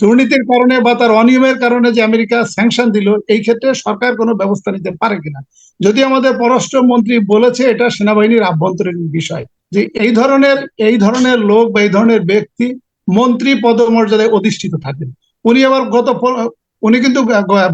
দুর্নীতির কারণে বা তার অনিয়মের কারণে যে আমেরিকা স্যাংশন দিল, এই ক্ষেত্রে সরকার কোনো ব্যবস্থা নিতে পারে কিনা? যদি আমাদের পররাষ্ট্রমন্ত্রী বলেছে, এটা সেনাবাহিনীর আভ্যন্তরীণ বিষয় যে এই ধরনের এই ধরনের লোক বা এই ধরনের ব্যক্তি মন্ত্রী পদমর্যাদায় অধিষ্ঠিত থাকেন। উনি আবার গত উনি কিন্তু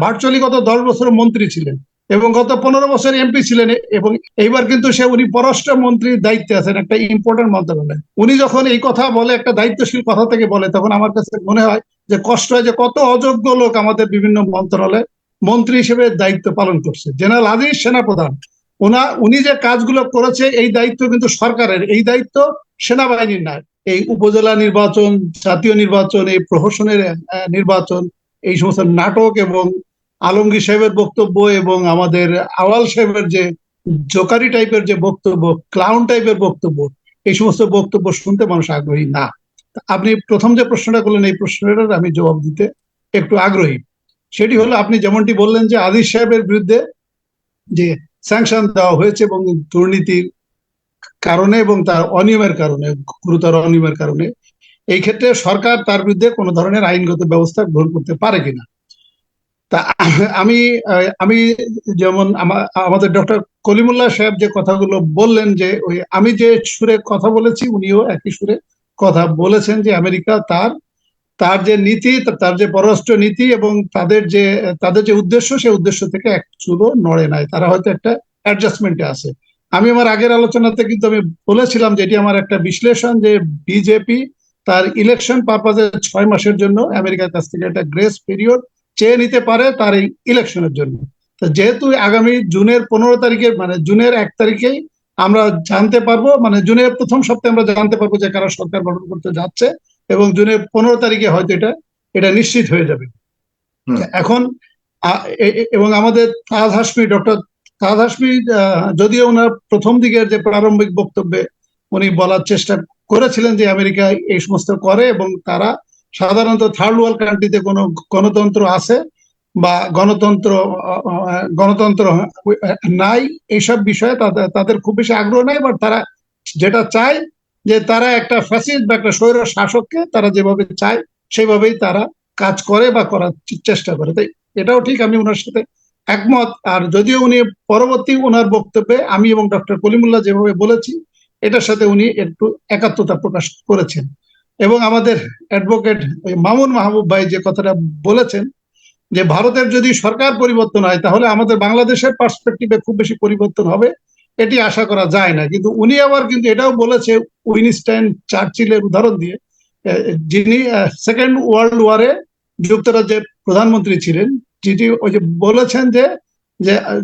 ভার্চুয়ালি গত দশ বছর মন্ত্রী ছিলেন এবং গত পনেরো বছর এমপি ছিলেন এবং এইবার কিন্তু সে, উনি পররাষ্ট্র মন্ত্রীর দায়িত্বে আছেন একটা ইম্পর্টেন্ট মন্ত্রণালয় উনি যখন এই কথা বলে, একটা দায়িত্বশীল কথা থেকে বলে, তখন আমার কাছে মনে হয় যে কষ্ট হয় যে কত অযোগ্য লোক আমাদের বিভিন্ন মন্ত্রণালয়ে মন্ত্রী হিসেবে দায়িত্ব পালন করছে। জেনারেল আজিজ সেনাপ্রধান, ওনা, উনি যে কাজগুলো করেছে, এই দায়িত্ব কিন্তু সরকারের, এই দায়িত্ব সেনাবাহিনীর নয়। এই উপজেলা নির্বাচন, জাতীয় নির্বাচন, এই প্রহসনের নির্বাচন, এই সমস্ত নাটক এবং আলমগীর সাহেবের বক্তব্য এবং আমাদের আওয়াল সাহেবের যে জোকারি টাইপের যে বক্তব্য ক্লাউন টাইপের বক্তব্য, এই সমস্ত বক্তব্য শুনতে মানুষ আগ্রহী না। আপনি প্রথম যে প্রশ্নটা করলেন, এই প্রশ্নটার আমি জবাব দিতে একটু আগ্রহী। সেটি হলো, আপনি যেমনটি বললেন যে আদিস সাহেবের বিরুদ্ধে যে স্যাংশন দেওয়া হয়েছে এবং দুর্নীতির কারণে এবং তার অনিয়মের কারণে, গুরুতর অনিয়মের কারণে, এই ক্ষেত্রে সরকার তার বিরুদ্ধে কোনো ধরনের আইনগত ব্যবস্থা গ্রহণ করতে পারে কিনা? তা আমি আমি যেমন আমা- আমাদের ডক্টর কলিমুল্লাহ সাহেব যে কথাগুলো বললেন যে, ওই আমি যে সুরে কথা বলেছি, উনিও একই সুরে কথা বলেছেন যে আমেরিকা তার তার যে নীতি, তার যে পররাষ্ট্র নীতি এবং তাদের যে তাদের যে উদ্দেশ্য, সেই উদ্দেশ্য থেকে এক চুলো নড়ে নাই। তারা হয়তো একটা অ্যাডজাস্টমেন্টে আছে। আমি আমার আগের আলোচনাতে কিন্তু আমি বলেছিলাম যে এটি আমার একটা বিশ্লেষণ যে বিজেপি তার ইলেকশন পারপাজে ছয় মাসের জন্য আমেরিকার কাছ থেকে একটা গ্রেস পিরিয়ড চেয়ে নিতে পারে তার এই ইলেকশনের জন্য। তো যেহেতু আগামী জুনের পনেরো তারিখে মানে জুনের এক তারিখেই আমরা জানতে পারব মানে জুনের প্রথম সপ্তাহে আমরা জানতে পারব যে কারা সরকার গঠন করতে যাচ্ছে এবং জুনের পনেরো তারিখে হয়তো এটা এটা নিশ্চিত হয়ে যাবে। এখন এবং আমাদের তাজ হাসমি ডক্টর তাজ হাসমি যদিও ওনার প্রথম দিকের যে প্রারম্ভিক বক্তব্যে উনি বলার চেষ্টা করেছিলেন যে আমেরিকা এই সমস্ত করে এবং তারা সাধারণত থার্ড ওয়ার্ল্ড কান্ট্রিতে কোনো গণতন্ত্র আছে বা গণতন্ত্র গণতন্ত্র নাই এইসব বিষয়ে তাদের খুব বেশি আগ্রহ নাই বাট তারা যেটা চায় যে তারা একটা ফ্যাসিস্ট বা একটা স্বৈর শাসককে তারা যেভাবে চায় সেভাবেই তারা কাজ করে বা করার চেষ্টা করে। তাই এটাও ঠিক, আমি ওনার সাথে একমত। আর যদিও উনি পরবর্তী ওনার বক্তব্যে আমি এবং ডক্টর কলিমুল্লাহ যেভাবে বলেছি, এটার সাথে উনি একটু একাত্মতা প্রকাশ করেছেন। এবং আমাদের অ্যাডভোকেট মামুন মাহবুব ভাই যে কথাটা বলেছেন যে ভারতের যদি সরকার পরিবর্তন হয়, তাহলে আমাদের বাংলাদেশের পার্সপেক্টিভে খুব বেশি পরিবর্তন হবে। এটি আশা করা যায় না। কিন্তু উনি আবার কিন্তু এটাও বলেছে উইনস্টাইন চার্চিলের উদাহরণ দিয়ে যিনি সেকেন্ড ওয়ার্ল্ড ওয়ারে যুক্তরাজ্যের প্রধানমন্ত্রী ছিলেন, যিনি ওই যে বলেছেন যে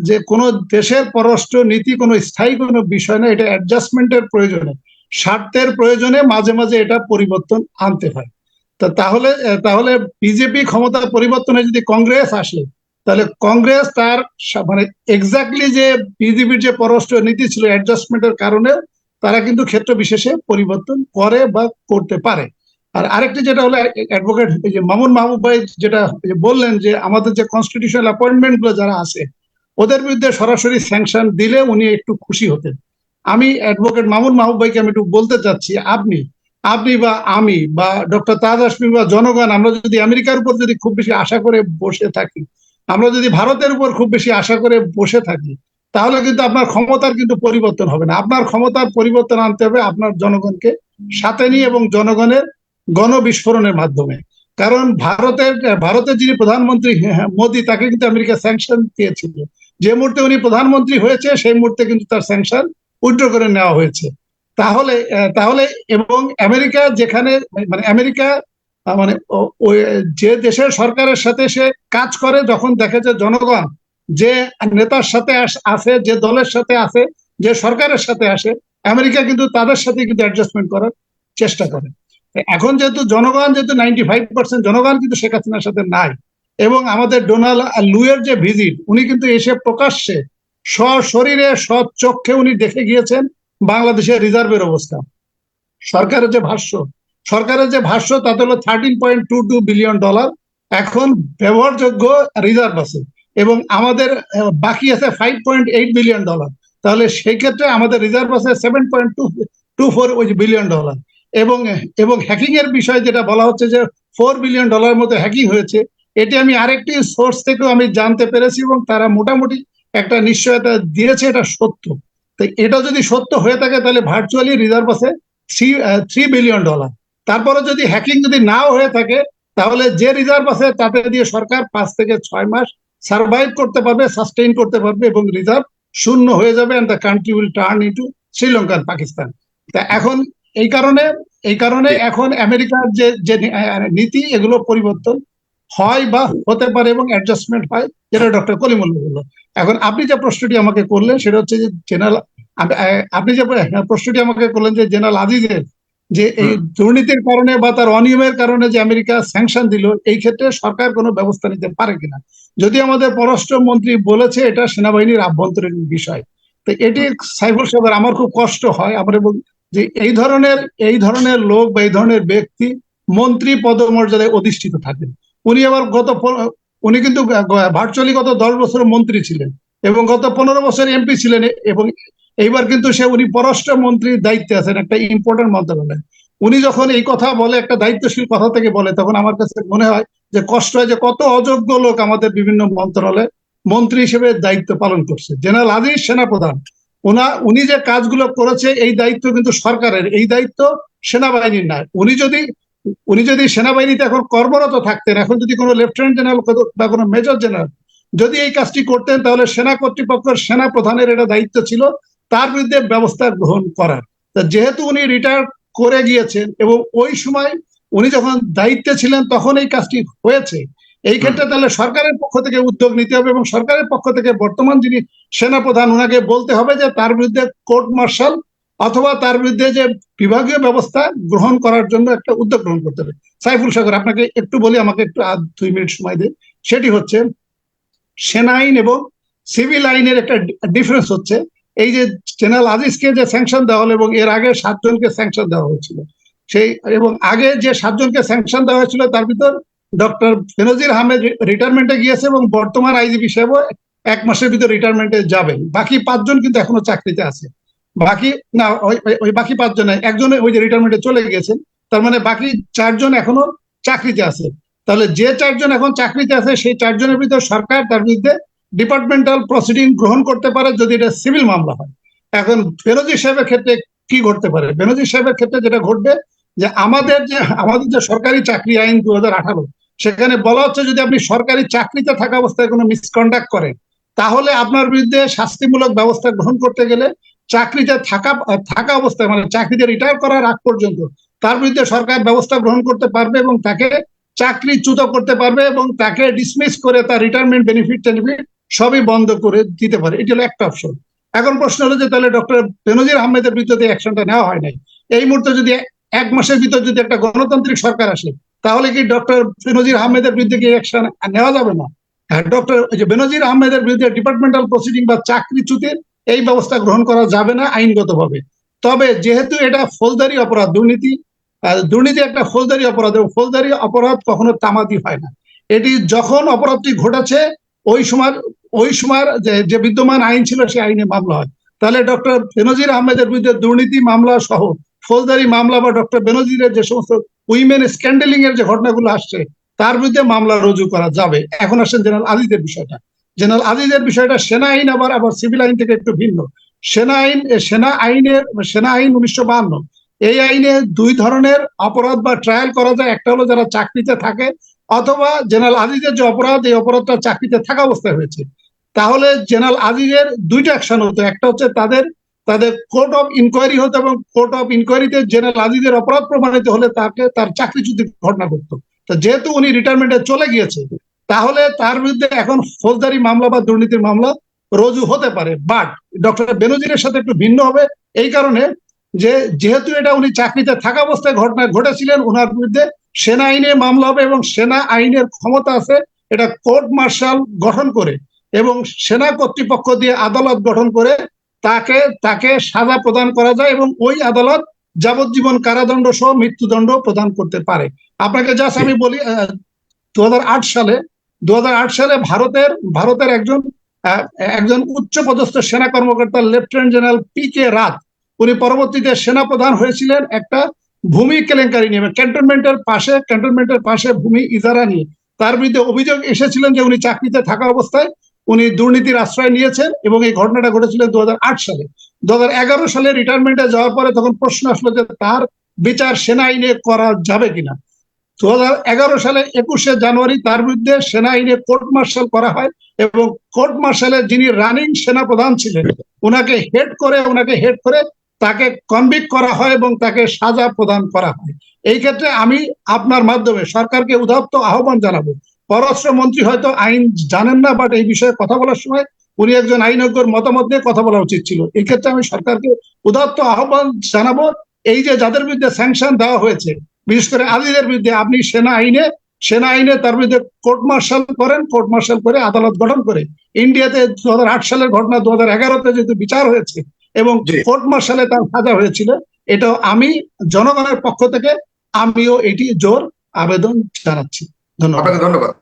যে কোনো দেশের পররাষ্ট্র নীতি কোনো স্থায়ী কোনো বিষয় না, এটা অ্যাডজাস্টমেন্টের প্রয়োজনে। স্বার্থের প্রয়োজনে মাঝে মাঝে এটা পরিবর্তন আনতে হয়। তাহলে তাহলে বিজেপি ক্ষমতা পরিবর্তনে যদি কংগ্রেস আসে, তাহলে কংগ্রেস তার মানে এক্স্যাক্টলি যে বিজেপির যে পররাষ্ট্র নীতি ছিল অ্যাডজাস্টমেন্টের কারণে, তারা কিন্তু ক্ষেত্র বিশেষে পরিবর্তন করে বা করতে পারে। আর আরেকটি যেটা হলো অ্যাডভোকেট যে মামুন মাহবুব ভাই যেটা বললেন যে আমাদের যে কনস্টিটিউশনাল অ্যাপয়েন্টমেন্টগুলো যারা আছে, ওদের বিরুদ্ধে সরাসরি স্যাংশন দিলে উনি একটু খুশি হতেন। আমি অ্যাডভোকেট মামুন মাহবুব ভাইকে আমি একটু বলতে চাচ্ছি, আপনি আপনি বা আমি বা ডক্টর তাজ বা জনগণ আমরা যদি আমেরিকার উপর যদি খুব বেশি আশা করে বসে থাকি আমরা যদি ভারতের উপর খুব বেশি আশা করে বসে থাকি তাহলে কিন্তু আপনার ক্ষমতার কিন্তু পরিবর্তন হবে না। আপনার ক্ষমতার পরিবর্তন আনতে হবে আপনার জনগণকে সাথে নিয়ে এবং জনগণের গণবিস্ফোরণের মাধ্যমে। কারণ ভারতের ভারতের যিনি প্রধানমন্ত্রী হ্যাঁ, মোদী তাকে কিন্তু আমেরিকা স্যাংশন দিয়েছিল। যে মুহূর্তে উনি প্রধানমন্ত্রী হয়েছে সেই মুহূর্তে কিন্তু তার স্যাংশন উইড্র করে নেওয়া হয়েছে। তাহলে তাহলে এবং আমেরিকা যেখানে মানে আমেরিকা মানে যে দেশের সরকারের সাথে সে কাজ করে, যখন দেখে যে জনগণ যে নেতার সাথে আছে, যে দলের সাথে আছে, যে সরকারের সাথে আসে, আমেরিকা কিন্তু তাদের সাথে কিন্তু অ্যাডজাস্টমেন্ট করার চেষ্টা করে। এখন যেহেতু জনগণ, যেহেতু নাইনটি ফাইভ পার্সেন্ট জনগণ কিন্তু শেখ হাসিনার সাথে নাই, এবং আমাদের ডোনাল্ড লুয়ের যে ভিজিট উনি কিন্তু এসে প্রকাশ্যে সশরীরে চোখে উনি দেখে গিয়েছেন বাংলাদেশের রিজার্ভের অবস্থা। সরকারের যে ভাষ্য, সরকারের যে ভাষ্য, তাতে হলো thirteen point two two billion dollar এখন ব্যবহারযোগ্য রিজার্ভ আছে এবং আমাদের বাকি আছে five point eight billion dollar তাহলে সেই ক্ষেত্রে আমাদের রিজার্ভ আছে seven point two two four billion dollar এবং এবং হ্যাকিং এর বিষয়ে যেটা বলা হচ্ছে যে ফোর বিলিয়ন ডলার মতো হ্যাকিং হয়েছে, এটি আমি আরেকটি সোর্স থেকেও আমি জানতে পেরেছি এবং তারা মোটামুটি একটা নিশ্চয়তা দিয়েছে, এটা সত্য। তো এটা যদি সত্য হয়ে থাকে তাহলে ভার্চুয়ালি রিজার্ভ আছে থ্রি থ্রি বিলিয়ন ডলার তারপরে যদি হ্যাকিং যদি নাও হয়ে থাকে তাহলে যে রিজার্ভ আছে তাতে দিয়ে সরকার পাঁচ থেকে ছয় মাস সার্ভাইভ করতে পারবে সাস্টেইন করতে পারবে এবং রিজার্ভ শূন্য হয়ে যাবে and the country will turn into শ্রীলঙ্কার পাকিস্তান তা এখন এই কারণে এই কারণে এখন আমেরিকার যে যে নীতি এগুলো পরিবর্তন হয় বা হতে পারে এবং অ্যাডজাস্টমেন্ট হয় যেটা ডক্টর কলিমুল্লাহ বলল। এখন আপনি যে প্রশ্নটি আমাকে করলেন সেটা হচ্ছে যে জেনারেল আপনি যে প্রশ্নটি আমাকে করলেন যে জেনারেল আজিজের যে এই দুর্নীতির কারণে বা তার অনিয়মের কারণে যে আমেরিকা স্যাংশন দিল এই ক্ষেত্রে সরকার কোনো ব্যবস্থা নিতে পারে কিনা? যদি আমাদের পররাষ্ট্রমন্ত্রী বলেছে এটা সেনাবাহিনীর আভ্যন্তরীণ বিষয়। তো এটি সাইফুল সাহেবের আমার খুব কষ্ট হয় আমার এবং যে এই ধরনের এই ধরনের লোক বা এই ধরনের ব্যক্তি মন্ত্রী পদমর্যাদায় অধিষ্ঠিত থাকেন। উনি আবার গত উনি কিন্তু ভার্চুয়ালি গত দশ বছর মন্ত্রী ছিলেন এবং গত পনেরো বছর এমপি ছিলেন এবং এইবার কিন্তু সে উনি পররাষ্ট্র মন্ত্রীর দায়িত্বে আছেন একটা ইম্পর্টেন্ট মন্ত্রণালয় উনি যখন এই কথা বলে, একটা দায়িত্বশীল কথা থেকে বলে, তখন আমার কাছে মনে হয় যে কষ্ট হয় যে কত অযোগ্য লোক আমাদের বিভিন্ন মন্ত্রণালয়ে মন্ত্রী হিসেবে দায়িত্ব পালন করছে। জেনারেল আজিজ সেনাপ্রধান, ওনা, উনি যে কাজগুলো করেছে, এই দায়িত্ব কিন্তু সরকারের, এই দায়িত্ব সেনাবাহিনীর নয়। উনি যদি উনি যদি সেনাবাহিনীতে এখন কর্মরত থাকতেন, এখন যদি কোনো লেফটেন্যান্ট জেনারেল বা কোনো মেজর জেনারেল যদি এই কাজটি করতেন, তাহলে সেনা কর্তৃপক্ষের সেনা প্রধানের এটা দায়িত্ব ছিল তার বিরুদ্ধে ব্যবস্থা গ্রহণ করার। যেহেতু উনি রিটায়ার করে গিয়েছেন এবং ওই সময় উনি যখন দায়িত্বে ছিলেন, তখন এই কাজটি হয়েছে। এই ক্ষেত্রে তাহলে সরকারের পক্ষ থেকে উদ্যোগ নিতে হবে এবং সরকারের পক্ষ থেকে বর্তমান যিনি সেনাপ্রধান ওনাকে বলতে হবে যে তার বিরুদ্ধে কোর্ট মার্শাল অথবা তার বিরুদ্ধে যে বিভাগীয় ব্যবস্থা গ্রহণ করার জন্য একটা উদ্যোগ গ্রহণ করতে হবে। সাইফুল সাগর, আপনাকে একটু বলি, আমাকে একটু আধ, দুই মিনিট সময় দিন। সেটি হচ্ছে, সেনা আইন এবং সিভিল আইনের একটা ডিফারেন্স হচ্ছে। এই যে জেনারেল আজিজকে যে স্যাংশন দেওয়া হলো এবং এর আগে সাতজনকে স্যাংশন দেওয়া হয়েছিল, সেই এবং আগে যে সাতজনকে স্যাংশন দেওয়া হয়েছিল, তার ভিতর ডক্টর বেনজির আহমেদ রিটায়ারমেন্টে গিয়েছে এবং বর্তমান আইজিপি সাহেবও এক মাসের ভিতর রিটায়ারমেন্টে যাবেন। বাকি পাঁচজন কিন্তু এখনও চাকরিতে আছে। বাকি, না, ওই বাকি পাঁচজনে একজনে ওই যে রিটায়ারমেন্টে চলে গেছেন তার মানে বাকি চারজন এখনও চাকরিতে আছে। তাহলে যে চারজন এখন চাকরিতে আছে, সেই চারজনের ভিতর সরকার তার বিরুদ্ধে ডিপার্টমেন্টাল প্রসিডিং গ্রহণ করতে পারে যদি এটা সিভিল মামলা হয়। এখন বেনজির সাহেবের ক্ষেত্রে কি ঘটতে পারে? বেনজির সাহেবের ক্ষেত্রে যেটা ঘটবে যে আমাদের যে আমাদের যে সরকারি চাকরি আইন দু হাজার আঠারো, সেখানে বলা হচ্ছে যদি আপনি সরকারি চাকরিতে থাকা অবস্থায় কোনো মিসকন্ডাক্ট করেন, তাহলে আপনার বিরুদ্ধে শাস্তিমূলক ব্যবস্থা গ্রহণ করতে গেলে চাকরিতে থাকা থাকা অবস্থায় মানে চাকরিতে রিটায়ার করার আগ পর্যন্ত, তার বিরুদ্ধে সরকার ব্যবস্থা গ্রহণ করতে পারবে এবং তাকে চাকরিচ্যুত করতে পারবে এবং তাকে ডিসমিস করে তার রিটায়ারমেন্ট বেনিফিট টেনিফিট সবই বন্ধ করে দিতে পারে। এটি হলো একটা অপশন এখন প্রশ্ন হলো যে তাহলে ডক্টর বেনজির আহমেদের বিরুদ্ধে অ্যাকশনটা নেওয়া হয় নাই। এই মুহূর্তে যদি এক মাসের ভিতর যদি একটা গণতান্ত্রিক সরকার আসে, তাহলে কি ডক্টর বেনজির আহমেদের বিরুদ্ধে কি অ্যাকশন নেওয়া যাবে না? ডক্টর বেনজির আহমেদের বিরুদ্ধে ডিপার্টমেন্টাল প্রসিডিং বা চাকরিচ্যুতির এই ব্যবস্থা গ্রহণ করা যাবে না আইনগতভাবে। তবে যেহেতু এটা ফৌজদারি অপরাধ, দুর্নীতি দুর্নীতি একটা ফৌজদারি অপরাধ, এবং ফৌজদারি অপরাধ কখনো তামাদি হয় না। এটি যখন অপরাধটি ঘটেছে, ওই সময় ওই সময় যে বিদ্যমান আইন ছিল সেই আইনে মামলা হয়। তাহলে ডক্টর বেনজির আহমেদের বিরুদ্ধে দুর্নীতি মামলা সহ ফৌজদারি মামলা বা ডক্টর বেনজিরের যে সমস্ত উইমেন স্ক্যান্ডেলিং এর যে ঘটনাগুলো আসছে, তার বিরুদ্ধে মামলা রুজু করা যাবে। এখন আসেন জেনারেল আজিজের বিষয়টা। জেনারেল আজিজের বিষয়টা সেনা আইন আবার আবার সিভিল আইন থেকে একটু ভিন্ন। সেনা আইন সেনা আইনের, সেনা আইন উনিশশো বাহান্ন। এই আইনে দুই ধরনের অপরাধ বা ট্রায়াল করা যায়। একটা হলো যারা চাকরিতে থাকে, অথবা জেনারেল আজিজের যে অপরাধ, এই অপরাধটা চাকরিতে থাকা অবস্থায় হয়েছে। তাহলে জেনারেল আজিজের দুইটা অ্যাকশন হতো। একটা হচ্ছে তাদের তাদের কোর্ট অফ ইনকোয়ারি হতো এবং কোর্ট অফ ইনকোয়ারিতে জেনারেল আজিজের অপরাধ প্রমাণিত হলে তাকে, তার চাকরিচ্যুতির ঘটনা করতো তো যেহেতু উনি রিটায়ারমেন্টে চলে গিয়েছে তাহলে তার বিরুদ্ধে এখন ফৌজদারি মামলা বা দুর্নীতির মামলা রজু হতে পারে বাট ডক্টর বেনজিরের সাথে একটু ভিন্ন হবে, এই কারণে যে যেহেতু এটা উনি চাকরিতে থাকা অবস্থায় ঘটনা ঘটেছিলেন ওনার বিরুদ্ধে সেনা আইনে মামলা হবে এবং সেনা আইনের ক্ষমতা আছে, এটা কোর্ট মার্শাল গঠন করে এবং সেনা কর্তৃপক্ষ দিয়ে আদালত গঠন করে তাকে তাকে সাজা প্রদান করা যায় এবং ওই আদালত যাবজ্জীবন কারাদণ্ড সহ মৃত্যুদণ্ড প্রদান করতে পারে। আপনাকে জাস্ট আমি বলি দু হাজার আট সালে দু হাজার আট সালে ভারতের ভারতের একজন একজন উচ্চ পদস্থ সেনা কর্মকর্তা, লেফটেন্যান্ট জেনারেল পি কে রাত উনি পরবর্তীতে সেনা প্রধান হয়েছিলেন একটা ভূমি কেলেঙ্কারি নিয়ে ক্যান্টনমেন্টের পাশে ক্যান্টনমেন্টের পাশে ভূমি ইজারা নিয়ে। তার বিরুদ্ধে অভিযোগ এসেছিলেন যে উনি চাকরিতে থাকা অবস্থায় উনি দুর্নীতির আশ্রয় নিয়েছেন এবং এই ঘটনাটা ঘটেছিল দু হাজার আট সালে। দু হাজার এগারো সালে রিটায়ারমেন্টে যাওয়ার পরে তখন প্রশ্ন আসলো যে তার বিচার সেনা আইনে করা যাবে কিনা। এগারো সালে একুশে জানুয়ারি তার বিরুদ্ধে সেনা আইনে কোর্ট মার্শাল করা হয় এবং কোর্ট মার্শালে যিনি রানিং সেনা প্রধান ছিলেন, ওনাকে হেড করে, ওনাকে হেড করে তাকে কনভিক্ট করা হয় এবং তাকে সাজা প্রদান করা হয়। এই ক্ষেত্রে আমি আপনার মাধ্যমে সরকারকে উদাত্ত আহ্বান জানাব। পররাষ্ট্র মন্ত্রী হয়তো আইন জানেন না বাট এই বিষয়ে কথা বলার সময় উনি একজন আইনজ্ঞর মতামত নিয়ে কথা বলা উচিত ছিল। এই ক্ষেত্রে আমি সরকারকে উদাত্ত আহ্বান জানাব। এই যে যাদের বিরুদ্ধে স্যাংশন দেওয়া হয়েছে বিশেষ করে আলীদের বিরুদ্ধে আপনি সেনা আইনে সেনা আইনে তার বিরুদ্ধে কোর্ট মার্শাল করেন কোর্ট মার্শাল করে আদালত গঠন করে। ইন্ডিয়াতে দু হাজার আট সালের ঘটনা দু হাজার এগারোতে যেহেতু বিচার হয়েছে এবং। কোর্ট মার্শালে তার সাজা হয়েছিল এটা আমি জনগণের পক্ষ থেকে আমিও এটি জোর আবেদন জানাচ্ছি। ধন্যবাদ। ধন্যবাদ।